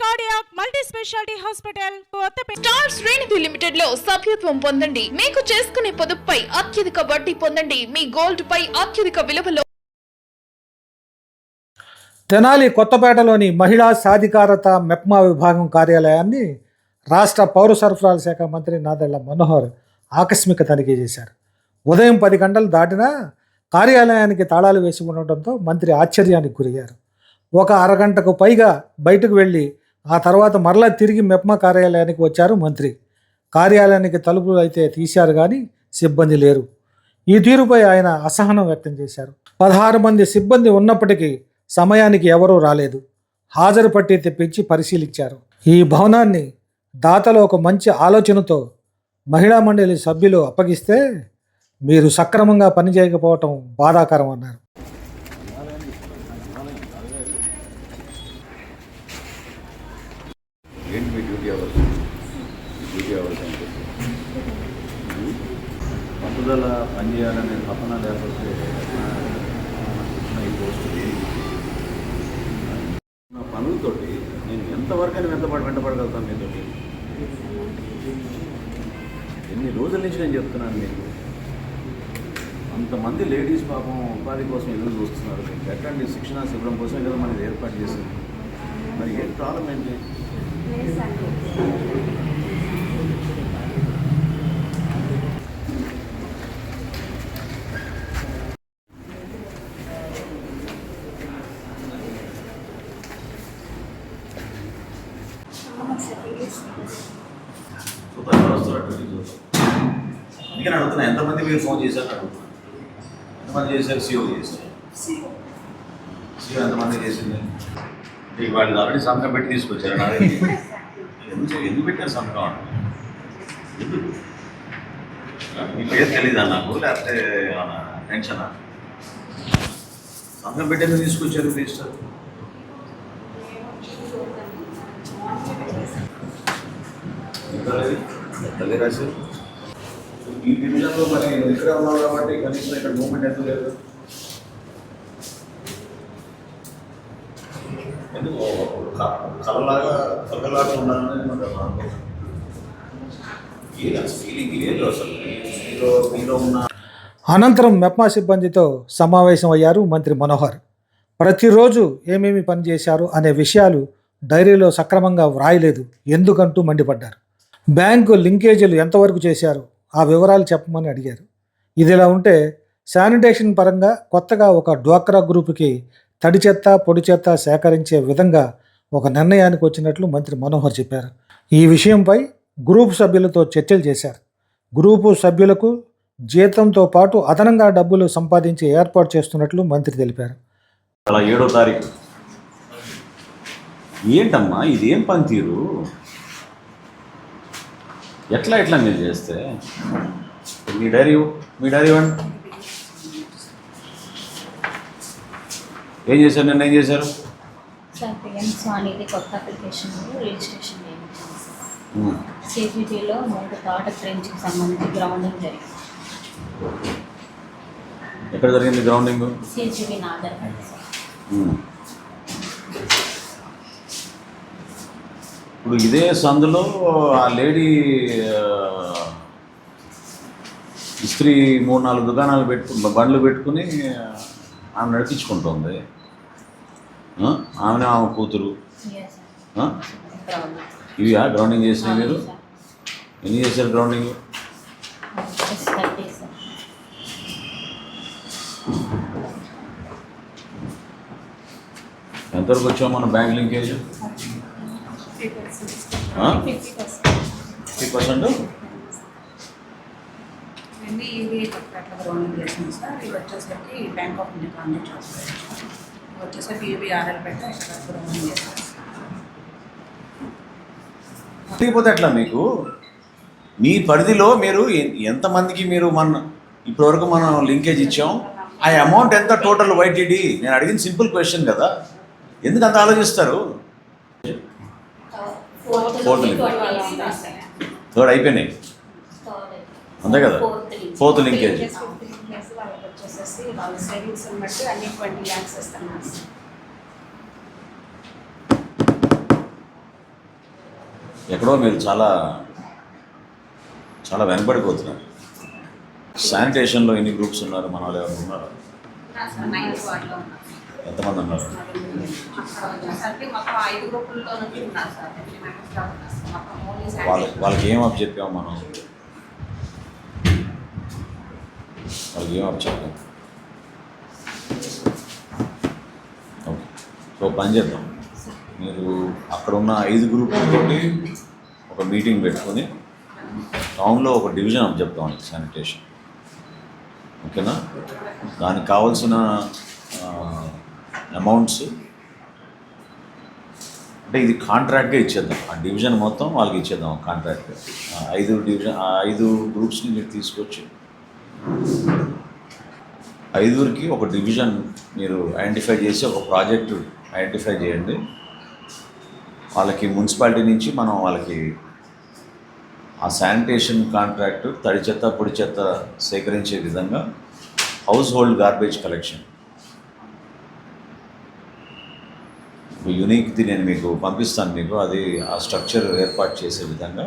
Cardiac multi speciality hospital Kothapeta star శ్రేణిధి లిమిటెడ్లో సభ్యత్వం పొందండి. మీకు చేసుకునే పొదుపుపై అత్యధిక వడ్డీ పొందండి. మీ గోల్డ్ పై అత్యధిక విలువలో తెనాలి కొత్తపేటలోని మహిళా సాధికారత మెప్మా విభాగం కార్యాలయాన్ని రాష్ట్ర పౌర సరఫరాల శాఖ మంత్రి నాదెళ్ళ మనోహర్ ఆకస్మిక తనిఖీ చేశారు. ఉదయం పది గంటలు దాటినా కార్యాలయానికి తాళాలు వేసి ఉండటంతో మంత్రి ఆశ్చర్యానికి గురయ్యారు. ఒక అరగంటకు పైగా బయటకు వెళ్ళి ఆ తర్వాత మరలా తిరిగి మెప్మా కార్యాలయానికి వచ్చారు మంత్రి. కార్యాలయానికి తలుపులు అయితే తీశారు కానీ సిబ్బంది లేరు. ఈ తీరుపై ఆయన అసహనం వ్యక్తం చేశారు. పదహారు మంది సిబ్బంది ఉన్నప్పటికీ సమయానికి ఎవరూ రాలేదు. హాజరు పట్టి తెప్పించి పరిశీలించారు. ఈ భవనాన్ని దాతలు ఒక మంచి ఆలోచనతో మహిళా మండలి సభ్యులు అప్పగిస్తే మీరు సక్రమంగా పనిచేయకపోవటం బాధాకరం అన్నారు ఏంటి మీ డ్యూటీ అవర్స్ డ్యూటీ అవర్స్ అంటే పట్టుదల పనిచేయాలనే తపన లేకపోతే నా ఈ పోస్ట్ నా పనులతోటి నేను ఎంతవరకైనా వెంటబడి వెంటబడగలుగుతాను మీతోటి? ఎన్ని రోజుల నుంచి నేను చెప్తున్నాను మీకు? అంతమంది లేడీస్ పాపం ఉపాధి కోసం ఎదురు చూస్తున్నారు. ఎట్లాంటి శిక్షణ శిబిరం కోసం కదా మనకి ఏర్పాటు చేసింది. మరి ఏం ప్రాబ్లం ఏంటి చూద్దాం ఎవరు వస్తారో అటు ఇటు చూద్దాం. అందుకని అడుగుతున్నా ఎంతమంది మీరు ఫోన్ చేశారు అడుగుతున్నా. ఎంతమంది చేశారు సీఓ చేశారు సీఓ ఎంతమంది చేసింది? మీకు వాళ్ళు ఆల్రెడీ సంతకం పెట్టి తీసుకొచ్చారు నా దగ్గరికి. ఎందుకు ఎందుకు పెట్టారు సంతకం? ఎందుకు? మీ పేరు తెలీదా నాకు? లేకపోతే టెన్షనా? సంతకం పెట్టి ఎందుకు తీసుకొచ్చారు రిజిస్టర్? తల్లి రాశారు ఈ డివిజన్లో మరి నువ్వు ఇక్కడే ఉన్నావు కాబట్టి కనీసం ఇక్కడ మూమెంట్ ఎందుకు లేదు. ఎందుకు? కలలాగా కలలాగా ఉండాలని నాకు ఏది అసలు ఫీలింగ్ లేదు అసలు. మీలో మీలో ఉన్న అనంతరం మెప్మా సిబ్బందితో సమావేశం అయ్యారు మంత్రి మనోహర్. ప్రతిరోజు ఏమేమి పని చేశారు అనే విషయాలు డైరీలో సక్రమంగా వ్రాయలేదు. ఎందుకంటూ మండిపడ్డారు. బ్యాంకు లింకేజీలు ఎంతవరకు చేశారు? ఆ వివరాలు చెప్పమని అడిగారు. ఇదిలా ఉంటే శానిటేషన్ పరంగా కొత్తగా ఒక డ్వాక్రా గ్రూపుకి తడి చెత్త పొడి చెత్త సేకరించే విధంగా ఒక నిర్ణయానికి వచ్చినట్లు మంత్రి మనోహర్ చెప్పారు. ఈ విషయంపై గ్రూప్ సభ్యులతో చర్చలు చేశారు. గ్రూపు సభ్యులకు జీతంతో పాటు అదనంగా డబ్బులు సంపాదించి ఏర్పాటు చేస్తున్నట్లు మంత్రి తెలిపారు. అలా ఏడో తారీఖు. ఏంటమ్మా? ఇదేం పనితీరు? ఎట్లా ఎట్లా మీరు చేస్తే? మీ డైరీ. మీ డైరీ ఇవ్వండి ఏం చేశారు నిన్న? ఏం చేశారు? సార్ కొత్త అప్లికేషన్ రిజిస్ట్రేషన్ థర్డ్ ఫ్రెంచ్కి సంబంధించి గ్రౌండింగ్ జరిగింది. ఎక్కడ జరిగింది గ్రౌండింగ్? నాదర్పల్లి సార్ ఇప్పుడు ఇదే సందులో ఆ లేడీ ఇస్త్రీ మూడు నాలుగు దుకాణాలు పెట్టు బండ్లు పెట్టుకుని ఆమె నడిపించుకుంటుంది? ఆమెనే ఆమె కూతురు sir. గ్రౌండింగ్ ఇవి ఆ గ్రౌండింగ్ చేసినవి మీరు. ఎన్ని చేశారు గ్రౌండింగ్ ఎంతవరకు వచ్చాము మన bank linkage? Fifty percent? Fifty percent ఇవన్నీ ఇవి అట్లా గ్రౌండింగ్ చేసింది సార్ ఇవి వచ్చేసరికి బ్యాంక్ ఆఫ్ ఇండియా కాంటాక్ట్ చేస్తారు ఇవి వచ్చేసరికి ఇవి ఆర్ఎల్ పెట్ట ఇక్కడ గ్రౌండింగ్ చేస్తారు లేకపోతే ఎట్లా మీకు? మీ పరిధిలో మీరు ఎంతమందికి మీరు మన ఇప్పటివరకు మనం లింకేజ్ ఇచ్చాం? ఆ అమౌంట్ ఎంత టోటల్? వైటీడీ నేను అడిగిన సింపుల్ క్వశ్చన్ కదా. ఎందుకు అంత ఆలోచిస్తారు? ఫోర్త్ సార్ థర్డ్ అయిపోయినాయి. అంతే కదా? ఫోర్త్ లింక్ లింకేజ్ ఎక్కడో మీరు చాలా చాలా వెనబడిపోతున్నారు శానిటేషన్లో ఎన్ని గ్రూప్స్ ఉన్నారు? మన వాళ్ళు ఎవరు ఉన్నారు. ఎంతమంది ఉన్నారు? వాళ్ళకి ఏం అప్ చెప్పాము మనం? వాళ్ళకి ఏం అప్ చెప్పాం ఓకే. సో పని చేద్దాం. మీరు అక్కడ ఉన్న ఐదు గ్రూపులతోటి ఒక మీటింగ్ పెట్టుకొని టౌన్లో ఒక డివిజన్ అప్ చెప్తాం శానిటేషన్. ఓకేనా? దానికి కావాల్సిన అమౌంట్స్ అంటే ఇది కాంట్రాక్ట్గా ఇచ్చేద్దాం. ఆ డివిజన్ మొత్తం వాళ్ళకి ఇచ్చేద్దాం కాంట్రాక్ట్ ఐదు డివిజన్ ఆ ఐదు గ్రూప్స్ని మీరు తీసుకొచ్చి ఐదుగురికి ఒక డివిజన్ మీరు ఐడెంటిఫై చేసి ఒక ప్రాజెక్ట్ ఐడెంటిఫై చేయండి. వాళ్ళకి మున్సిపాలిటీ నుంచి మనం వాళ్ళకి ఆ శానిటేషన్ కాంట్రాక్ట్ తడి చెత్త పొడి చెత్త సేకరించే విధంగా హౌస్ హోల్డ్ గార్బేజ్ కలెక్షన్ యూనిక్ది నేను మీకు పంపిస్తాను మీకు. అది ఆ స్ట్రక్చర్ ఏర్పాటు చేసే విధంగా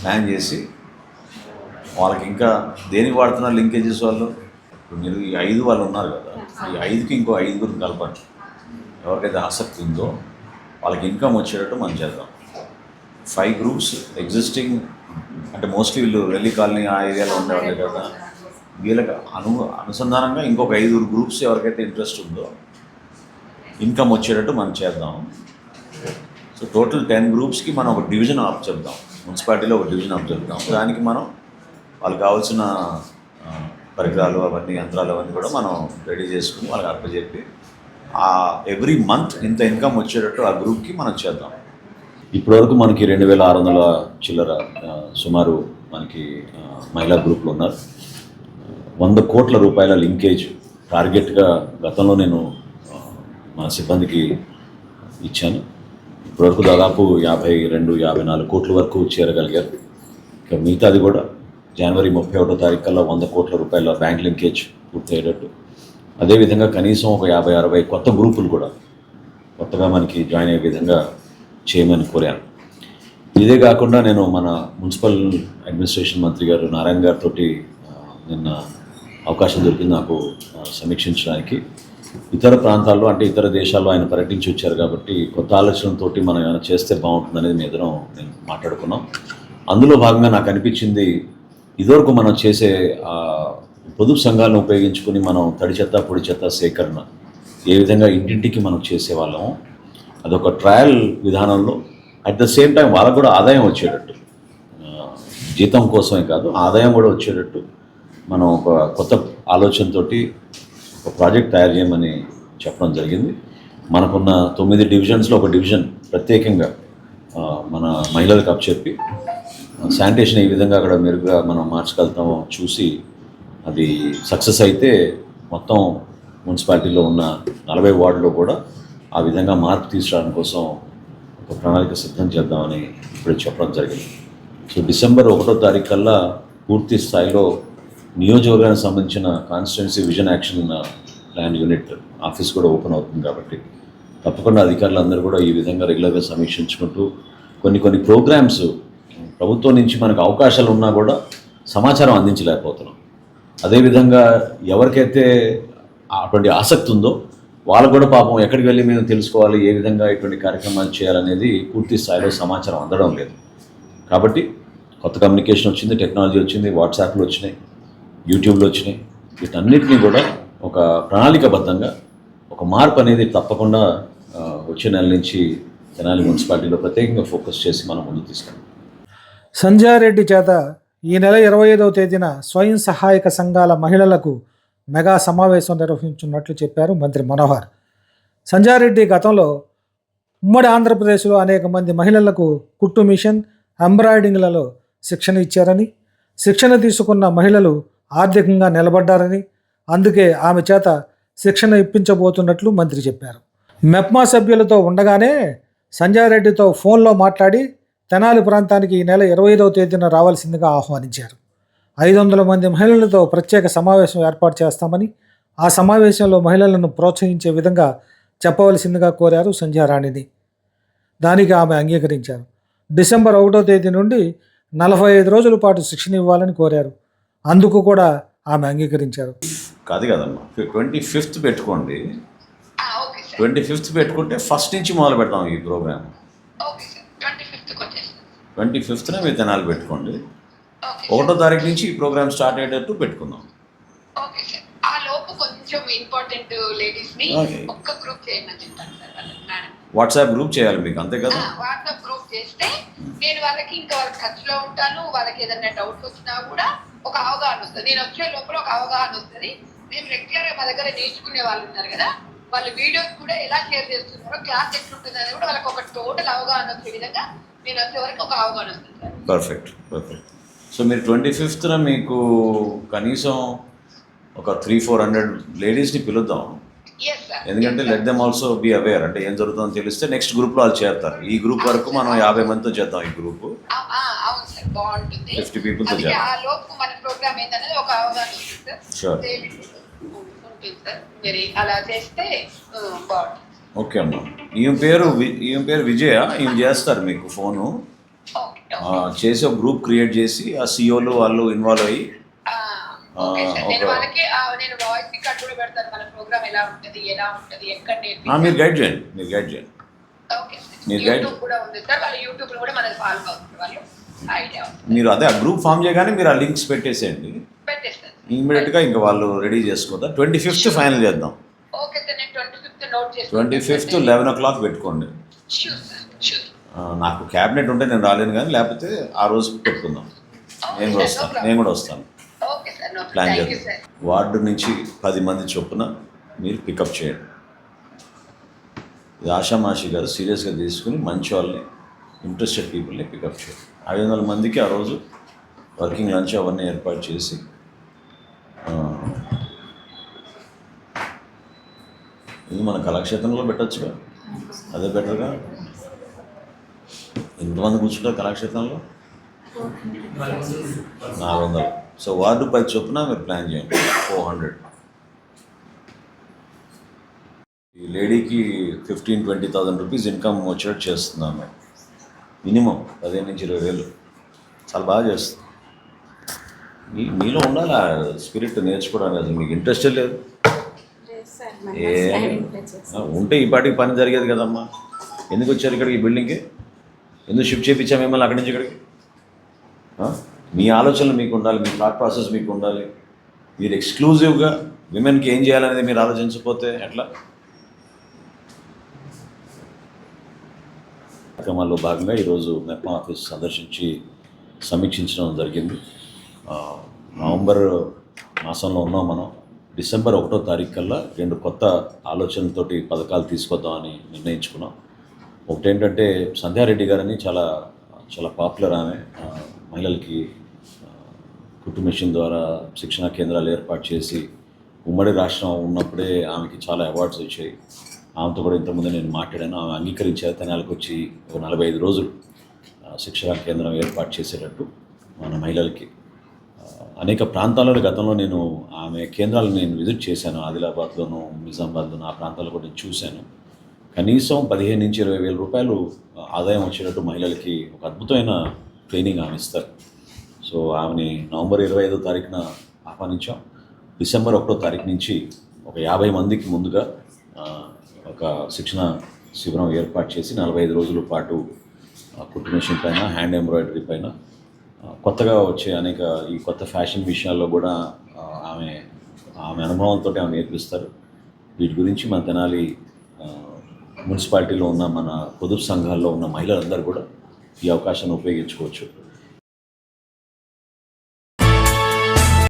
ప్లాన్ చేసి వాళ్ళకి ఇంకా దేనికి వాడుతున్నారు లింకేజెస్ వాళ్ళు? ఇప్పుడు మీరు ఈ ఐదు వాళ్ళు ఉన్నారు కదా ఈ ఐదుకి ఇంకో ఐదుగురిని కలపండి. ఎవరికైతే ఆసక్తి ఉందో వాళ్ళకి ఇన్కమ్ వచ్చేటట్టు మనం చేద్దాం. ఫైవ్ గ్రూప్స్ ఎగ్జిస్టింగ్ అంటే మోస్ట్లీ వీళ్ళు వెళ్ళి కాలనీ ఆ ఏరియాలో ఉండేవాళ్ళే కదా. వీళ్ళకి అను అనుసంధానంగా ఇంకొక ఐదుగురు గ్రూప్స్ ఎవరికైతే ఇంట్రెస్ట్ ఉందో ఇన్కమ్ వచ్చేటట్టు మనం చేద్దాం. సో టోటల్ టెన్ గ్రూప్స్కి మనం ఒక డివిజన్ ఆఫ్ చెప్దాం. మున్సిపాలిటీలో ఒక డివిజన్ ఆఫ్ చెప్దాం. దానికి మనం వాళ్ళకి కావాల్సిన పరికరాలు అవన్నీ యంత్రాలు అవన్నీ కూడా మనం రెడీ చేసుకుని వాళ్ళకి అప్పచెప్పి ఆ ఎవ్రీ మంత్ ఇంత ఇన్కమ్ వచ్చేటట్టు ఆ గ్రూప్కి మనం చేద్దాం. ఇప్పటివరకు మనకి రెండు వేల ఆరు వందల చిల్లర సుమారు మనకి మహిళా గ్రూపులు ఉన్నారు. వంద కోట్ల రూపాయల లింకేజ్ టార్గెట్గా గతంలో నేను మన సిబ్బందికి ఇచ్చాను. ఇప్పటివరకు దాదాపు యాభై రెండు యాభై నాలుగు కోట్ల వరకు చేరగలిగారు. ఇక మిగతాది కూడా జనవరి ముప్పై ఒకటో తారీఖు కల్లా వంద కోట్ల రూపాయల బ్యాంక్ లింకేజ్ పూర్తయ్యేటట్టు. అదేవిధంగా కనీసం ఒక యాభై అరవై కొత్త గ్రూపులు కూడా కొత్తగా మనకి జాయిన్ అయ్యే విధంగా చేయమని కోరాను ఇదే కాకుండా నేను మన మున్సిపల్ అడ్మినిస్ట్రేషన్ మంత్రి గారు నారాయణ గారితో నిన్న అవకాశం దొరికింది నాకు సమీక్షించడానికి. ఇతర ప్రాంతాల్లో అంటే ఇతర దేశాల్లో ఆయన పర్యటించి వచ్చారు కాబట్టి కొత్త ఆలోచనలతోటి మనం ఏమైనా చేస్తే బాగుంటుంది అనేది మీ ఇద్దరం నేను మాట్లాడుకున్నాం. అందులో భాగంగా నాకు అనిపించింది ఇదివరకు మనం చేసే పొదుపు సంఘాలను ఉపయోగించుకుని మనం తడి చెత్త పొడి చెత్త సేకరణ ఏ విధంగా ఇంటింటికి మనం చేసేవాళ్ళము అదొక ట్రయల్ విధానంలో అట్ ద సేమ్ టైం వాళ్ళకు కూడా ఆదాయం వచ్చేటట్టు. జీతం కోసమే కాదు ఆదాయం కూడా వచ్చేటట్టు మనం ఒక కొత్త ఆలోచనతోటి ఒక ప్రాజెక్ట్ తయారు చేయమని చెప్పడం జరిగింది. మనకున్న తొమ్మిది డివిజన్స్లో ఒక డివిజన్ ప్రత్యేకంగా మన మహిళలకు అప్పచెప్పి శానిటేషన్ ఏ విధంగా అక్కడ మెరుగ్గా మనం మార్చగలుగుతామో చూసి అది సక్సెస్ అయితే మొత్తం మున్సిపాలిటీలో ఉన్న నలభై వార్డులో కూడా ఆ విధంగా మార్పు తీసుకురావడం కోసం ఒక ప్రణాళిక సిద్ధం చేద్దామని ఇప్పుడు చెప్పడం జరిగింది. సో డిసెంబర్ ఒకటో తారీఖు కల్లా పూర్తి స్థాయిలో నియోజకవర్గానికి సంబంధించిన constituency vision action plan unit office కూడా ఓపెన్ అవుతుంది కాబట్టి తప్పకుండా అధికారులందరూ కూడా ఈ విధంగా రెగ్యులర్గా సమీక్షించుకుంటూ కొన్ని కొన్ని ప్రోగ్రామ్స్ ప్రభుత్వం నుంచి మనకు అవకాశాలు ఉన్నా కూడా సమాచారం అందించలేకపోతున్నాం. అదేవిధంగా ఎవరికైతే అటువంటి ఆసక్తి ఉందో వాళ్ళు కూడా పాపం ఎక్కడికి వెళ్ళి మేము తెలుసుకోవాలి ఏ విధంగా ఇటువంటి కార్యక్రమాలు చేయాలనేది పూర్తి స్థాయిలో సమాచారం అందడం లేదు. కాబట్టి కొత్త కమ్యూనికేషన్ వచ్చింది టెక్నాలజీ వచ్చింది వాట్సాప్లు వచ్చినాయి. యూట్యూబ్లో వచ్చినాయి. వీటన్నిటిని కూడా ఒక ప్రణాళికబద్ధంగా ఒక మార్పు అనేది తప్పకుండా వచ్చే నెల నుంచి తెనాలి మున్సిపాలిటీలో ప్రత్యేకంగా ఫోకస్ చేసి మనం ముందుకు తీసుకెళ్ళాం సంజయారెడ్డి చేత ఈ నెల ఇరవై ఐదవ తేదీన స్వయం సహాయక సంఘాల మహిళలకు మెగా సమావేశం నిర్వహించున్నట్లు చెప్పారు మంత్రి మనోహర్. సంజారెడ్డి గతంలో ఉమ్మడి ఆంధ్రప్రదేశ్లో అనేక మంది మహిళలకు కుట్టు మిషన్ ఎంబ్రాయిడింగ్లలో శిక్షణ ఇచ్చారని శిక్షణ తీసుకున్న మహిళలు ఆర్థికంగా నిలబడ్డారని అందుకే ఆమె చేత శిక్షణ ఇప్పించబోతున్నట్లు మంత్రి చెప్పారు. మెప్మా సభ్యులతో ఉండగానే సంజయారెడ్డితో ఫోన్లో మాట్లాడి తెనాలి ప్రాంతానికి ఈ నెల ఇరవై ఐదవ తేదీన రావాల్సిందిగా ఆహ్వానించారు. ఐదు వందల మంది మహిళలతో ప్రత్యేక సమావేశం ఏర్పాటు చేస్తామని ఆ సమావేశంలో మహిళలను ప్రోత్సహించే విధంగా చెప్పవలసిందిగా కోరారు సంధ్యారాణిని దానికి ఆమె అంగీకరించారు. డిసెంబర్ ఒకటో తేదీ నుండి నలభై ఐదు రోజుల పాటు శిక్షణ ఇవ్వాలని కోరారు. అందుకు కూడా ఆమె అంగీకరించారు. కాదు కదమ్మా. ట్వంటీ ఫిఫ్త్ పెట్టుకోండి. Okay sir. ట్వంటీ ఫిఫ్త్ పెట్టుకుంటే ఫస్ట్ నుంచి మొదలు పెడతాం ఈ ప్రోగ్రామ్. ట్వంటీ ఫిఫ్త్న మీరు తెనాలి పెట్టుకోండి. ఓకే ఒకటో తారీఖు నుంచి ఈ ప్రోగ్రామ్ స్టార్ట్ అయ్యేటట్టు పెట్టుకుందాం. వాట్సాప్ గ్రూప్ చేయాలి మీకు అంతే కదా? వాట్సాప్ గ్రూప్ చేస్తే నేను వాళ్ళకి ఇంకా వాళ్ళకి టచ్లో ఉంటాను వాళ్ళకి ఏదైనా డౌట్ వచ్చినా కూడా ఒక అవగాహన వస్తుంది. నేను వచ్చే లోపల ఒక అవగాహన వస్తుంది. మేము రెగ్యులర్ మా దగ్గర నేర్చుకునే వాళ్ళు ఉన్నారు కదా వాళ్ళ వీడియోస్ కూడా ఎలా షేర్ చేస్తున్నారో క్లాస్ ఎట్లుంటుంది అనేది కూడా వాళ్ళకి ఒక టోటల్ అవగాహన వచ్చే విధంగా నేను వచ్చే వరకు ఒక అవగాహన వస్తుంది. Perfect perfect. సో మీరు ట్వంటీ ఫిఫ్త్న మీకు కనీసం ఒక త్రీ ఫోర్ హండ్రెడ్ లేడీస్ని పిలుద్దాం. ఎందుకంటే let them also be aware అంటే ఏం జరుగుతుందో తెలిస్తే నెక్స్ట్ గ్రూప్లో వాళ్ళు చేరుతారు. ఈ గ్రూప్ వరకు మనం యాభై మందితో చేద్దాం ఈ గ్రూప్ 50 people తో చేద్దాం. అలా చేస్తే ఓకే అమ్మా ఈమె పేరు ఈమె పేరు విజయ? ఈమె చేస్తారు మీకు ఫోను. చేసి ఒక గ్రూప్ క్రియేట్ చేసి ఆ సిఓలు వాళ్ళు ఇన్వాల్వ్ అయ్యి మీరు గైడ్ చేయండి. మీరు గైడ్ చేయండి. మీరు ఉంది మీరు అదే ఆ గ్రూప్ ఫామ్ చేయగానే మీరు ఆ లింక్స్ పెట్టేసేయండి. ఇమీడియట్గా ఇంకా వాళ్ళు రెడీ చేసుకుందాం ట్వంటీ ఫిఫ్త్ ఫైనల్ చేద్దాం. Twenty fifth eleven o'clock పెట్టుకోండి. ఆ, నాకు క్యాబినెట్ ఉంటే నేను రాలేను కానీ లేకపోతే ఆ రోజు పెట్టుకుందాం. నేను కూడా వస్తాను. నేను కూడా వస్తాను. ప్లాన్ చేద్దాం. వార్డు నుంచి పది మంది చొప్పున మీరు పికప్ చేయండి. ఇది ఆషామాషి గారు సీరియస్గా తీసుకుని మంచి వాళ్ళని ఇంట్రెస్టెడ్ పీపుల్ని పికప్ చేయండి. ఐదు వందల మందికి ఆ రోజు వర్కింగ్ లంచ్ అవన్నీ ఏర్పాటు చేసి ఇది మన కళాక్షేత్రంలో పెట్టచ్చుగా? అదే బెటర్గా? ఎంతమంది కూర్చుంటారు కళాక్షేత్రంలో? నాలుగు వందలు. సో వార్డు పై చొప్పున మీరు ప్లాన్ చేయండి. Four hundred. ఈ లేడీకి fifteen twenty thousand rupees income వచ్చేటట్టు చేస్తున్నాము మినిమం పదిహేను నుంచి ఇరవై వేలు. చాలా బాగా చేస్తుంది మీ మీలో ఉండాలి ఆ స్పిరిట్ నేర్చుకోవడానికి అసలు మీకు ఇంట్రెస్టే లేదు? ఏ ఉంటే ఈ పాటికి పని జరిగేది కదమ్మా. ఎందుకు వచ్చారు ఇక్కడికి ఈ బిల్డింగ్కి? ఎందుకు షిఫ్ట్ చేయించాం మిమ్మల్ని అక్కడి నుంచి ఇక్కడికి? మీ ఆలోచనలు మీకు ఉండాలి మీ థాట్ ప్రాసెస్ మీకు ఉండాలి. మీరు ఎక్స్క్లూజివ్గా విమెన్కి ఏం చేయాలనేది మీరు ఆలోచించకపోతే ఎట్లా? కార్యక్రమాల్లో భాగంగా ఈరోజు మెప్మా ఆఫీస్ సందర్శించి సమీక్షించడం జరిగింది. నవంబర్ మాసంలో ఉన్నాం మనం. డిసెంబర్ ఒకటో తారీఖు కల్లా రెండు కొత్త ఆలోచనలతోటి పథకాలు తీసుకొద్దామని నిర్ణయించుకున్నాం. ఒకటేంటంటే సంధ్యారెడ్డి గారని చాలా చాలా పాపులర్ ఆమె. మహిళలకి కుట్టు మిషన్ ద్వారా శిక్షణా కేంద్రాలు ఏర్పాటు చేసి ఉమ్మడి రాష్ట్రం ఉన్నప్పుడే ఆమెకి చాలా అవార్డ్స్ వచ్చాయి. ఆమెతో కూడా ఇంతకుముందు నేను మాట్లాడాను. ఆమె అంగీకరించారు తెనాలకు వచ్చి ఒక నలభై ఐదు రోజులు శిక్షణా కేంద్రం ఏర్పాటు చేసేటట్టు మన మహిళలకి. అనేక ప్రాంతాలలో గతంలో నేను ఆమె కేంద్రాలను నేను విజిట్ చేశాను. ఆదిలాబాద్లోను నిజామాబాద్లోను ఆ ప్రాంతాల్లో కూడా నేను చూశాను. కనీసం పదిహేను నుంచి ఇరవై వేల రూపాయలు ఆదాయం వచ్చేటట్టు మహిళలకి ఒక అద్భుతమైన ట్రైనింగ్ ఆమె ఇస్తారు. సో ఆమెని నవంబర్ ఇరవై ఐదో తారీఖున ఆహ్వానించాం. డిసెంబర్ ఒకటో తారీఖు నుంచి ఒక యాభై మందికి ముందుగా ఒక శిక్షణ శిబిరం ఏర్పాటు చేసి నలభై ఐదు రోజుల పాటు కుట్టు మిషన్ పైన హ్యాండ్ ఎంబ్రాయిడరీ పైన కొత్తగా వచ్చే అనేక ఈ కొత్త ఫ్యాషన్ విషయాల్లో కూడా ఆమె ఆమె అనుభవంతో ఆమె నేర్పిస్తారు. వీటి గురించి మన తెనాలి మున్సిపాలిటీలో ఉన్న మన పొదుపు సంఘాల్లో ఉన్న మహిళలందరూ కూడా ఈ అవకాశాన్ని ఉపయోగించుకోవచ్చు.